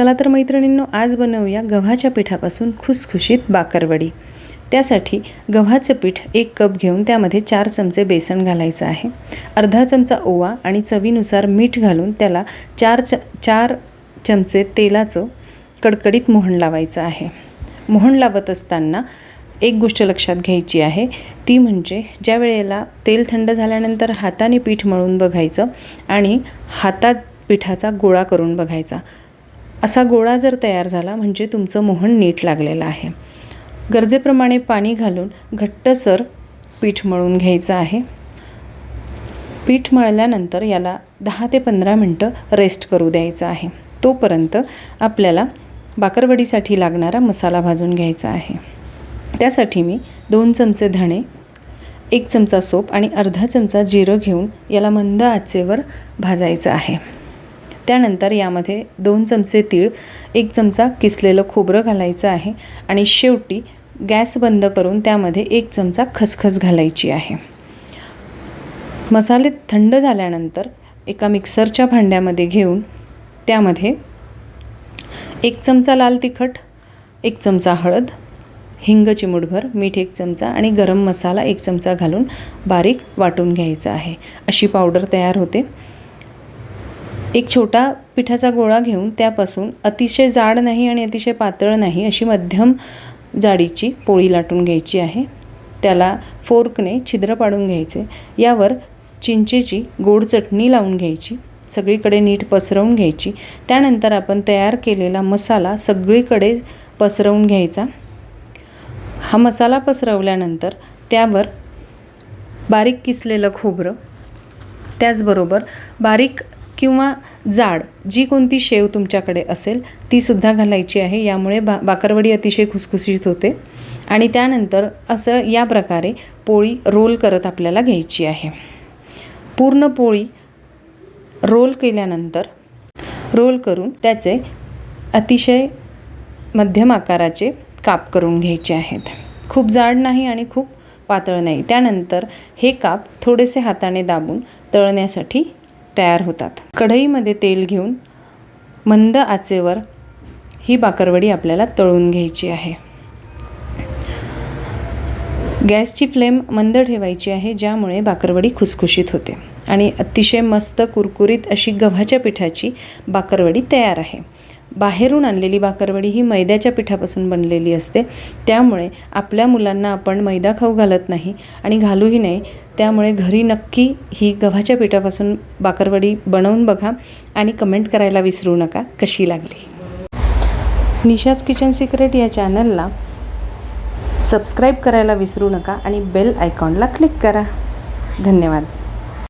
चला तर मैत्रिणींनो आज बनवूया गव्हाच्या पिठापासून खुसखुशीत बाकरवडी. त्यासाठी गव्हाचं पीठ एक कप घेऊन त्यामध्ये चार चमचे बेसन घालायचं आहे. अर्धा चमचा ओवा आणि चवीनुसार मीठ घालून त्याला चार च चार चमचे तेलाचं कडकडीत मोहन लावायचं आहे. मोहन लावत असताना एक गोष्ट लक्षात घ्यायची आहे. ती म्हणजे ज्या वेळेला तेल थंड झाल्यानंतर हाताने पीठ मळून बघायचं आणि हातात पिठाचा गोळा करून बघायचा. असा गोळा जर तयार झाला म्हणजे तुमचं मोहन नीट लागलेलं आहे. गरजेप्रमाणे पाणी घालून घट्टसर पीठ मळून घ्यायचं आहे. पीठ मळल्यानंतर याला दहा ते पंधरा मिनटं रेस्ट करू द्यायचं आहे. तोपर्यंत आपल्याला बाकरवडीसाठी लागणारा मसाला भाजून घ्यायचा आहे. त्यासाठी मी दोन चमचे धणे एक चमचा सोप आणि अर्धा चमचा जिरं घेऊन याला मंद आचेवर भाजायचं आहे. त्यानंतर यामध्ये दोन चमचे तीळ एक चमचा किसलेलं खोबरं घालायचं आहे आणि शेवटी गॅस बंद करून त्यामध्ये एक चमचा खसखस घालायची आहे. मसाले थंड झाल्यानंतर एका मिक्सरच्या भांड्यामध्ये घेऊन त्यामध्ये एक चमचा लाल तिखट एक चमचा हळद हिंग चिमूटभर मीठ एक चमचा आणि गरम मसाला एक चमचा घालून बारीक वाटून घ्यायचा आहे. अशी पावडर तयार होते. एक छोटा पिठाचा गोळा घेऊन त्यापासून अतिशय जाड नाही आणि अतिशय पातळ नाही अशी मध्यम जाडीची पोळी लाटून घ्यायची आहे. त्याला फोर्कने छिद्र पाडून घ्यायचे. यावर चिंचेची गोड चटणी लावून घ्यायची. सगळीकडे नीट पसरवून घ्यायची. त्यानंतर आपण तयार केलेला मसाला सगळीकडे पसरवून घ्यायचा. हा मसाला पसरवल्यानंतर त्यावर बारीक किसलेलं खोबरं त्याचबरोबर बारीक किंवा जाड जी कोणती शेव तुमच्याकडे असेल तीसुद्धा घालायची आहे. यामुळे बा बाकरवडी अतिशय खुसखुशीत होते. आणि त्यानंतर असं या प्रकारे पोळी रोल करत आपल्याला घ्यायची आहे. पूर्ण पोळी रोल केल्यानंतर रोल करून त्याचे अतिशय मध्यम आकाराचे काप करून घ्यायचे आहेत. खूप जाड नाही आणि खूप पातळ नाही. त्यानंतर हे काप थोडेसे हाताने दाबून तळण्यासाठी तयार होतात. कढईमध्ये तेल घेऊन मंद आचेवर ही बाकरवडी आपल्याला तळून घ्यायची आहे. गॅसची फ्लेम मंद ठेवायची आहे ज्यामुळे बाकरवडी खुसखुशीत होते. आणि अतिशय मस्त कुरकुरीत अशी गव्हाच्या पिठाची बाकरवडी तयार आहे. बाहेरून आणलेली बाकरवडी ही मैद्याच्या पिठापासून बनलेली असते. त्यामुळे आपल्या मुलांना आपण मैदा खाऊ घालत नाही आणि घालूही नाही. त्यामुळे घरी नक्की ही गव्हाच्या पिठापासून बाकरवडी बनवून बघा आणि कमेंट करायला विसरू नका. कशी लागली? निशाज किचन सिक्रेट या चॅनलला सबस्क्राईब करायला विसरू नका आणि बेल आयकॉनला क्लिक करा. धन्यवाद.